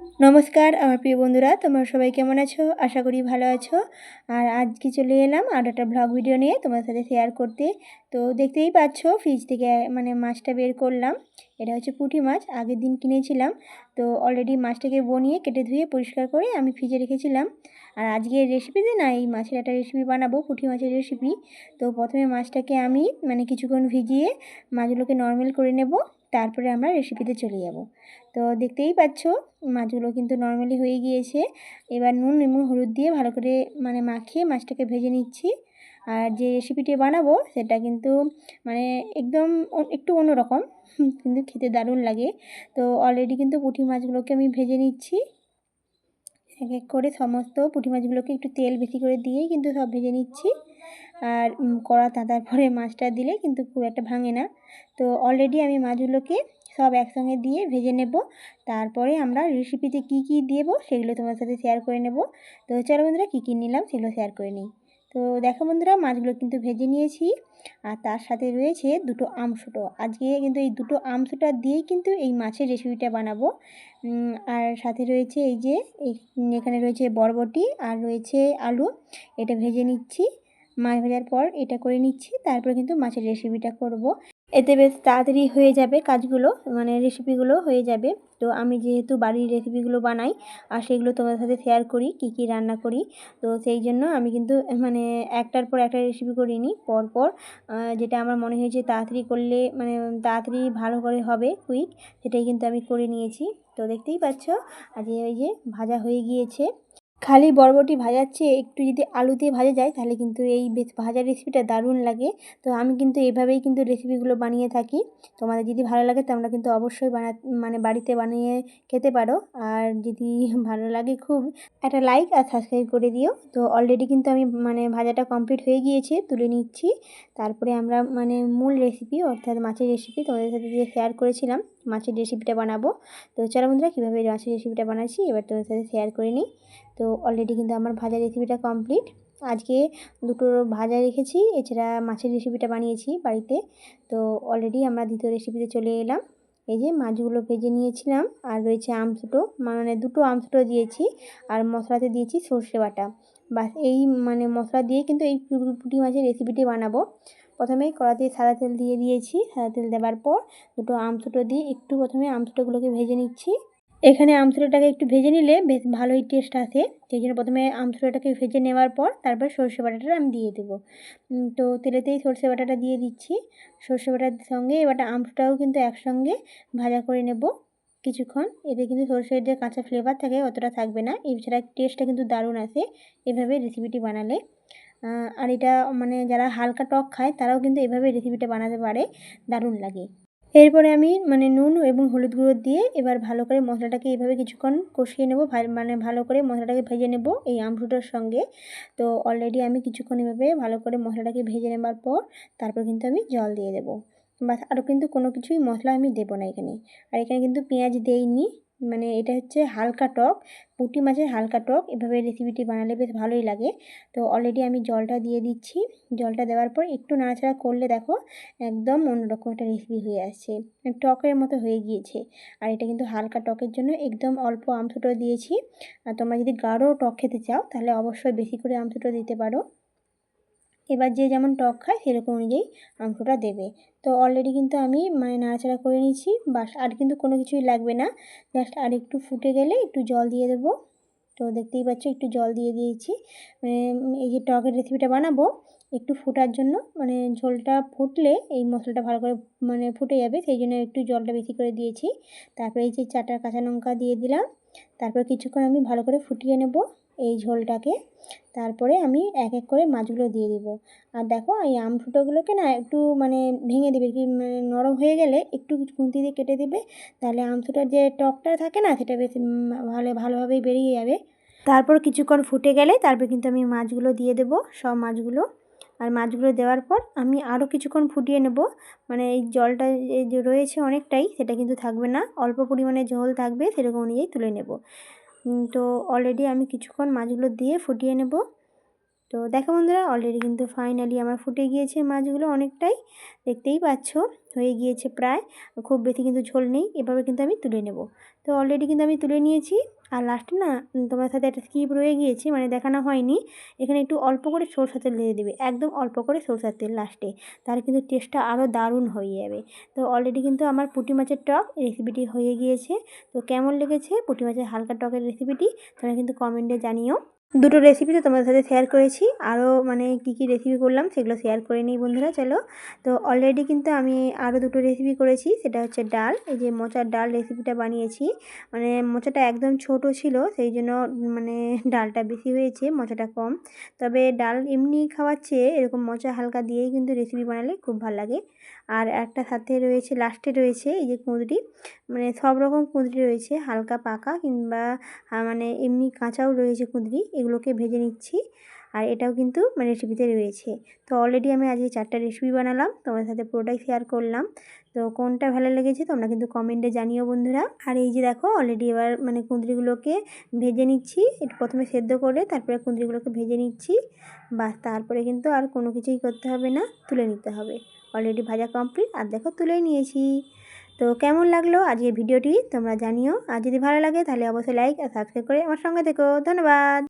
নমস্কার, আমার প্রিয় বন্ধুরা, তোমরা সবাই কেমন আছো? আশা করি ভালো আছো। আর আজকে চলে এলাম আর একটা ব্লগ ভিডিও নিয়ে তোমার সাথে শেয়ার করতে। তো দেখতেই পাচ্ছ ফ্রিজ থেকে মানে মাছটা বের করলাম। এটা হচ্ছে পুঁটি মাছ, আগের দিন কিনেছিলাম। তো অলরেডি মাছটাকে বনিয়ে কেটে ধুয়ে পরিষ্কার করে আমি ফ্রিজে রেখেছিলাম। আর আজকের রেসিপিতে না, এই মাছের একটা রেসিপি বানাবো, পুঁটি মাছের রেসিপি তো প্রথমে মাছটাকে আমি মানে কিছুক্ষণ ভিজিয়ে মাছগুলোকে নর্মাল করে নেব। তারপরে আমরা রেসিপিতে চলে যাব। তো দেখতেই পাচ্ছ, মাছগুলো কিন্তু নর্মালি হয়ে গিয়েছে। এবার নুন এবং হলুদ দিয়ে ভালো করে মানে মাখিয়ে মাছটাকে ভেজে নিচ্ছি। আর যে রেসিপিটি বানাবো, সেটা কিন্তু মানে একদম একটু অন্যরকম, কিন্তু খেতে দারুণ লাগে। তো অলরেডি কিন্তু পুঁটি মাছগুলোকে আমি ভেজে নিচ্ছি। এক এক করে সমস্ত পুঁটি মাছগুলোকে একটু তেল বেশি করে দিয়েই কিন্তু সব ভেজে নিচ্ছি। আর কড়া তাঁতার পরে মাছটা দিলে কিন্তু খুব একটা ভাঙে না। তো অলরেডি আমি মাছগুলোকে সব একসঙ্গে দিয়ে ভেজে নেব। তারপরে আমরা রেসিপিতে কি কি দেব সেগুলো তোমার সাথে শেয়ার করে নেব। তো চলো বন্ধুরা কী কী নিলাম সেগুলো শেয়ার করে নিই। তো দেখো বন্ধুরা, মাছগুলো কিন্তু ভেজে নিয়েছি। আর তার সাথে রয়েছে দুটো আমসুটো আজকে কিন্তু এই দুটো আমসুটা দিয়েই কিন্তু এই মাছের রেসিপিটা বানাবো। আর সাথে রয়েছে এই যে এখানে রয়েছে বরবটি আর রয়েছে আলু। এটা ভেজে নিচ্ছি। মাছ ভাজার পর এটা করে নিচ্ছি, তারপরে কিন্তু মাছের রেসিপিটা করব। এতে বেশ তাড়াতাড়ি হয়ে যাবে কাজগুলো মানে রেসিপিগুলো হয়ে যাবে। তো আমি যেহেতু বাড়ির রেসিপিগুলো বানাই, আর সেগুলো তোমাদের সাথে শেয়ার করি, কি কি রান্না করি, তো সেই জন্য আমি কিন্তু মানে একটার পর একটা রেসিপি করিনি, পরপর যেটা আমার মনে হয়েছে তাড়াতাড়ি করলে মানে তাড়াতাড়ি ভালো করে হবে কুইক সেটাই কিন্তু আমি করে নিয়েছি। তো দেখতেই পাচ্ছ, আজ এই যে ভাজা হয়ে গিয়েছে। খালি বরবটি ভাজার চেয়ে একটু যদি আলু দিয়ে ভাজা যায়, তাহলে কিন্তু এই ভাজার রেসিপিটা দারুণ লাগে। তো আমি কিন্তু এভাবেই কিন্তু রেসিপিগুলো বানিয়ে থাকি। তোমাদের যদি ভালো লাগে, তোমরা কিন্তু অবশ্যই বানা মানে বাড়িতে বানিয়ে খেতে পারো। আর যদি ভালো লাগে খুব, একটা লাইক আর সাবস্ক্রাইব করে দিও। তো অলরেডি কিন্তু আমি মানে ভাজাটা কমপ্লিট হয়ে গিয়েছে, তুলে নিচ্ছি। তারপরে আমরা মানে মূল রেসিপি অর্থাৎ মাছের রেসিপি তোমাদের সাথে যে শেয়ার করেছিলাম, মাছের রেসিপিটা বানাবো। তো চলো বন্ধুরা, কীভাবে মাছের রেসিপিটা বানাচ্ছি, এবার তোমাদের সাথে শেয়ার করে নিই। তো অলরেডি কিন্তু আমার ভাজা রেসিপিটা কমপ্লিট আজকে দুটো ভাজা রেখেছি, এছাড়া মাছের রেসিপিটা বানিয়েছি বাড়িতে। তো অলরেডি আমরা দ্বিতীয় রেসিপিতে চলে এলাম। এই যে মাছগুলো ভেজে নিয়েছিলাম, আর রয়েছে আমসুটো মানে দুটো আমসুটো দিয়েছি, আর মশলাতে দিয়েছি সর্ষে বাটা। বাস এই মানে মশলা দিয়ে কিন্তু এই পুঁটি মাছের রেসিপিটি বানাবো। প্রথমে কড়াতে সাদা তেল দিয়ে দিয়েছি। সাদা তেল দেওয়ার পর দুটো আমসুটো দিয়ে একটু প্রথমে আমসুটোগুলোকে ভেজে নিচ্ছি। এখানে আমচুরোটাকে একটু ভেজে নিলে বেশ ভালোই টেস্ট আসে। সেই জন্য প্রথমে আমচুরোটাকে ভেজে নেওয়ার পর তারপর সর্ষে বাটাটা আমি দিয়ে দেবো। তো তেলেতেই সর্ষে বাটাটা দিয়ে দিচ্ছি। সর্ষে বাটার সঙ্গে এবারটা আমচুটাও কিন্তু একসঙ্গে ভাজা করে নেব কিছুক্ষণ। এতে কিন্তু সর্ষের যে কাঁচা ফ্লেভার থাকে অতটা থাকবে না। এছাড়া টেস্টটা কিন্তু দারুণ আসে এভাবে রেসিপিটি বানালে। আর এটা মানে যারা হালকা টক খায় তারাও কিন্তু এভাবে রেসিপিটা বানাতে পারে। দারুণ লাগে। এরপরে আমি মানে নুন এবং হলুদ গুঁড়ো দিয়ে এবার ভালো করে মশলাটাকে এইভাবে কিছুক্ষণ কষিয়ে নেব মানে ভালো করে মশলাটাকে ভেজে নেব এই আমরুটার সঙ্গে। তো অলরেডি আমি কিছুক্ষণ এভাবে ভালো করে মশলাটাকে ভেজে নেবার পর তারপর কিন্তু আমি জল দিয়ে দেবো। বা আরও কিন্তু কোনো কিছুই মশলা আমি দেবো না এখানে। আর এখানে কিন্তু পেঁয়াজ দেইনি। মানে এটা হচ্ছে হালকা টক, পুঁটি মাছের হালকা টক, এভাবে রেসিপিটি বানালে বেশ ভালোই লাগে। তো অলরেডি আমি জলটা দিয়ে দিচ্ছি। জলটা দেওয়ার পর একটু নাড়াচাড়া করলে দেখো একদম অন্যরকম একটা রেসিপি হয়ে আসছে। টকের মতো হয়ে গিয়েছে। আর এটা কিন্তু হালকা টকের জন্য একদম অল্প আমসুটো দিয়েছি। আর তোমরা যদি গাঢ় টক খেতে চাও তাহলে অবশ্যই বেশি করে আমসুটো দিতে পারো। এবার যে যেমন টক খায় সেরকম অনুযায়ী মাংসটা দেবে। তো অলরেডি কিন্তু আমি মানে নাড়াচাড়া করে নিয়েছি। বাস আর কিন্তু কোনো কিছুই লাগবে না। জাস্ট আর একটু ফুটে গেলে একটু জল দিয়ে দেবো। তো দেখতেই পাচ্ছ একটু জল দিয়ে দিয়েছি। মানে এই যে টকের রেসিপিটা বানাবো, একটু ফোটার জন্য মানে ঝোলটা ফুটলে এই মশলাটা ভালো করে মানে ফুটে যাবে। সেই জন্য একটু জলটা বেশি করে দিয়েছি। তারপরে এই যে চারটা কাঁচা লঙ্কা দিয়ে দিলাম। তারপর কিছুক্ষণ আমি ভালো করে ফুটিয়ে নেব। এই ঝোলটাকে। তারপরে আমি এক এক করে মাছগুলো দিয়ে দিব। আর দেখো, এই আম ফুটোগুলোকে না একটু মানে ভেঙে দেবে মানে নরম হয়ে গেলে একটু খুন্তি দিয়ে কেটে দেবে। তাহলে আম ফুটোর যে টকটা থাকে না, সেটা বেশ ভালো, ভালোভাবেই বেরিয়ে যাবে। তারপর কিছুক্ষণ ফুটে গেলে তারপর কিন্তু আমি মাছগুলো দিয়ে দেবো, সব মাছগুলো। আর মাছগুলো দেওয়ার পর আমি আরও কিছুক্ষণ ফুটিয়ে নেব। মানে এই জলটা যে রয়েছে অনেকটাই, সেটা কিন্তু থাকবে না। অল্প পরিমাণে ঝোল থাকবে, সেরকম অনুযায়ী তুলে নেব। তো অলরেডি আমি কিছুক্ষণ মাছগুলো দিয়ে ফুটিয়ে নেব। তো দেখো বন্ধুরা অলরেডি কিন্তু ফাইনালি আমার ফুটে গিয়েছে মাছগুলো অনেকটাই, দেখতেই পাচ্ছ, হয়ে গিয়েছে প্রায়, খুব বেশি কিন্তু ঝোল নেই, এভাবে কিন্তু আমি তুলে নেব। তো অলরেডি কিন্তু আমি তুলে নিয়েছি, আর লাস্টে না তোমার সাথে একটা স্কিপ রয়ে গিয়েছে মানে দেখানো হয়নি, এখানে একটু অল্প করে সরষা তেল দিয়ে দেবে, একদম অল্প করে সরষার তেল লাস্টে তাহলে কিন্তু টেস্টটা আরও দারুণ হয়ে যাবে। তো অলরেডি কিন্তু আমার পুঁটি মাছের টক রেসিপিটি হয়ে গিয়েছে, তো কেমন লেগেছে পুঁটি মাছের হালকা টকের রেসিপিটি তোমরা কিন্তু কমেন্টে জানিও। দুটো রেসিপি তো তোমাদের সাথে শেয়ার করেছি। আরও মানে কী কী রেসিপি করলাম সেগুলো শেয়ার করে নিই বন্ধুরা, চলো। তো অলরেডি কিন্তু আমি আরও দুটো রেসিপি করেছি, সেটা হচ্ছে ডাল। এই যে মোচার ডাল রেসিপিটা বানিয়েছি। মানে মোচাটা একদম ছোট ছিল, সেই জন্য মানে ডালটা বেশি হয়েছে, মোচাটা কম। তবে ডাল এমনি খাওয়াচ্ছে এরকম মোচা হালকা দিয়েই কিন্তু রেসিপি বানালে খুব ভালো লাগে। আর একটা সাথে রয়েছে লাস্টে রয়েছে এই যে কুঁদরি মানে সব রকম কুঁদরি রয়েছে, হালকা পাকা কিংবা মানে এমনি কাঁচাও রয়েছে কুঁদরি, এগুলোকে ভেজে নিচ্ছি। আর এটাও কিন্তু মানে রেসিপিতে রয়েছে। তো অলরেডি আমি আজকে চারটা রেসিপি বানালাম তোমার সাথে পুরোটাই শেয়ার করলাম। তো কোনটা ভালো লেগেছে তোমরা কিন্তু কমেন্টে জানিও বন্ধুরা। আর এই যে দেখো অলরেডি এবার মানে কুঁদরিগুলোকে ভেজে নিচ্ছি। একটু প্রথমে সেদ্ধ করে তারপরে কুঁদরিগুলোকে ভেজে নিচ্ছি। বাস, তারপরে কিন্তু আর কোনো কিছুই করতে হবে না, তুলে নিতে হবে। অলরেডি ভাজা কমপ্লিট আর দেখো তুলে নিয়েছি। তো কেমন লাগল আজকের ভিডিওটি তোমরা জানিও। আর যদি ভালো লাগে তাহলে অবশ্যই লাইক আর সাবস্ক্রাইব করে আমার সঙ্গে থেকো। ধন্যবাদ!